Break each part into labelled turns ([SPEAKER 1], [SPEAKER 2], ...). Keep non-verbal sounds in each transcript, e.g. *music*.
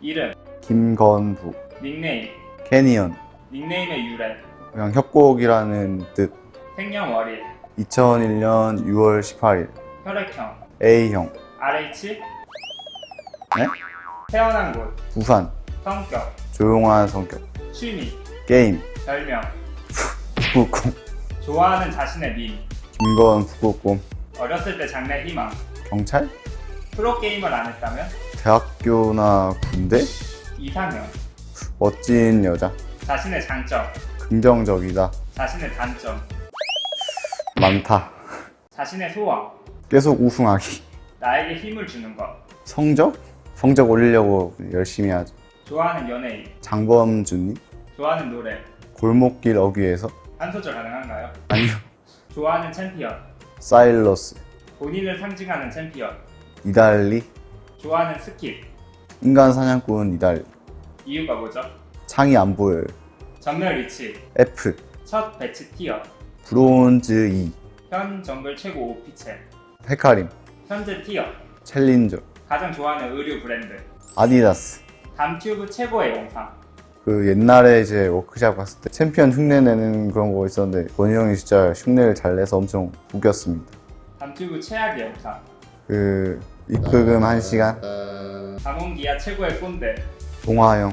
[SPEAKER 1] 이름,
[SPEAKER 2] 김건부.
[SPEAKER 1] 닉네임,
[SPEAKER 2] 캐니언.
[SPEAKER 1] 닉네임의 유래,
[SPEAKER 2] 그냥 협곡이라는 뜻.
[SPEAKER 1] 생년월일,
[SPEAKER 2] 2001년 6월 18일.
[SPEAKER 1] 혈액형,
[SPEAKER 2] A형.
[SPEAKER 1] RH,
[SPEAKER 2] 네?
[SPEAKER 1] 태어난 곳,
[SPEAKER 2] 부산.
[SPEAKER 1] 성격,
[SPEAKER 2] 조용한 성격.
[SPEAKER 1] 취미,
[SPEAKER 2] 게임.
[SPEAKER 1] 별명,
[SPEAKER 2] 북극곰
[SPEAKER 1] 좋아하는 자신의 밈,
[SPEAKER 2] 김건 북극곰
[SPEAKER 1] 어렸을 때 장래 희망,
[SPEAKER 2] 경찰?
[SPEAKER 1] 프로게임을 안 했다면
[SPEAKER 2] 대학교나 군대?
[SPEAKER 1] 이상형,
[SPEAKER 2] 멋진 여자.
[SPEAKER 1] 자신의 장점,
[SPEAKER 2] 긍정적이다.
[SPEAKER 1] 자신의 단점,
[SPEAKER 2] 많다.
[SPEAKER 1] 자신의 소원,
[SPEAKER 2] 계속 우승하기.
[SPEAKER 1] 나에게 힘을 주는 것,
[SPEAKER 2] 성적? 성적 올리려고 열심히 하죠.
[SPEAKER 1] 좋아하는 연예인,
[SPEAKER 2] 장범준님
[SPEAKER 1] 좋아하는 노래,
[SPEAKER 2] 골목길 어귀에서?
[SPEAKER 1] 한 소절 가능한가요?
[SPEAKER 2] 아니요.
[SPEAKER 1] 좋아하는 챔피언,
[SPEAKER 2] 사일러스.
[SPEAKER 1] 본인을 상징하는 챔피언,
[SPEAKER 2] 이달리
[SPEAKER 1] 좋아하는 스킬,
[SPEAKER 2] 인간 사냥꾼 이달리
[SPEAKER 1] 이유가 뭐죠?
[SPEAKER 2] 창이 안 보여요.
[SPEAKER 1] 전멸 위치,
[SPEAKER 2] F.
[SPEAKER 1] 첫 배치 티어,
[SPEAKER 2] 브론즈 2
[SPEAKER 1] 현 정글 최고 오피첼,
[SPEAKER 2] 헤카림.
[SPEAKER 1] 현재 티어,
[SPEAKER 2] 챌린저.
[SPEAKER 1] 가장 좋아하는 의류 브랜드,
[SPEAKER 2] 아디다스.
[SPEAKER 1] 담튜브 최고의 영상,
[SPEAKER 2] 그 옛날에 이제 워크샵 갔을 때 챔피언 흉내 내는 그런 거 있었는데 권희 형이 진짜 흉내를 잘 내서 엄청 웃겼습니다.
[SPEAKER 1] 담튜브 최악의 영상,
[SPEAKER 2] 그 입흑음 1시간?
[SPEAKER 1] 강원기아 최고의 꼰대,
[SPEAKER 2] 동화형.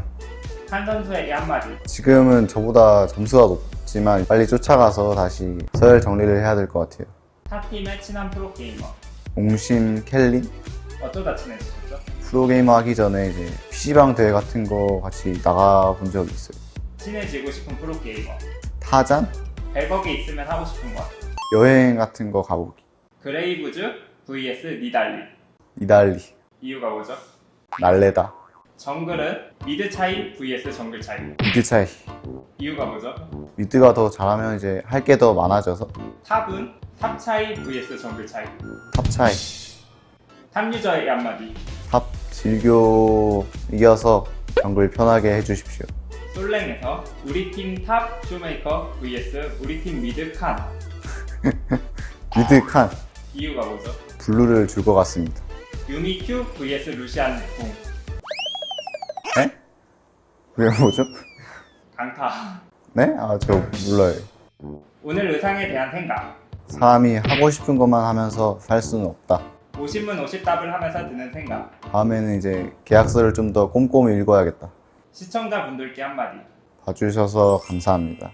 [SPEAKER 1] 한 선수에게 한마디,
[SPEAKER 2] 지금은 저보다 점수가 높지만 빨리 쫓아가서 다시 서열 정리를 해야 될 것 같아요.
[SPEAKER 1] 타팀의 친한 프로게이머,
[SPEAKER 2] 옹심 켈린
[SPEAKER 1] 어쩌다 친해지셨죠?
[SPEAKER 2] 프로게이머 하기 전에 이제 PC방 대회 같은 거 같이 나가본 적이 있어요.
[SPEAKER 1] 친해지고 싶은 프로게이머,
[SPEAKER 2] 타잔?
[SPEAKER 1] 100억이 있으면 하고 싶은 것,
[SPEAKER 2] 여행 같은 거 가보기.
[SPEAKER 1] 그레이브즈 vs 니달리,
[SPEAKER 2] 이달리.
[SPEAKER 1] 이유가 뭐죠?
[SPEAKER 2] 날레다.
[SPEAKER 1] 정글은 미드 차이 vs 정글 차이,
[SPEAKER 2] 미드 차이.
[SPEAKER 1] 이유가 뭐죠?
[SPEAKER 2] 미드가 더 잘하면 이제 할 게 더 많아져서.
[SPEAKER 1] 탑은 탑 차이 vs 정글 차이,
[SPEAKER 2] 탑 차이.
[SPEAKER 1] 탑 유저에게 한마디,
[SPEAKER 2] 탑 질교 이겨서 정글 편하게 해주십시오.
[SPEAKER 1] 솔랭에서 우리 팀 탑 쇼메이커 vs 우리 팀 미드 칸, *laughs*
[SPEAKER 2] 미드 칸.
[SPEAKER 1] 이유가 뭐죠?
[SPEAKER 2] 블루를 줄 것 같습니다
[SPEAKER 1] 유미 큐 vs 루시안 궁,
[SPEAKER 2] 네? 그게 뭐죠?
[SPEAKER 1] 강타.
[SPEAKER 2] 네? 아 저 몰라요
[SPEAKER 1] 오늘 의상에 대한 생각,
[SPEAKER 2] 사람이 하고 싶은 것만 하면서 살 수는 없다
[SPEAKER 1] 50문 50답을 하면서 드는 생각,
[SPEAKER 2] 다음에는 이제 계약서를 좀 더 꼼꼼히 읽어야겠다
[SPEAKER 1] 시청자분들께 한마디,
[SPEAKER 2] 봐주셔서 감사합니다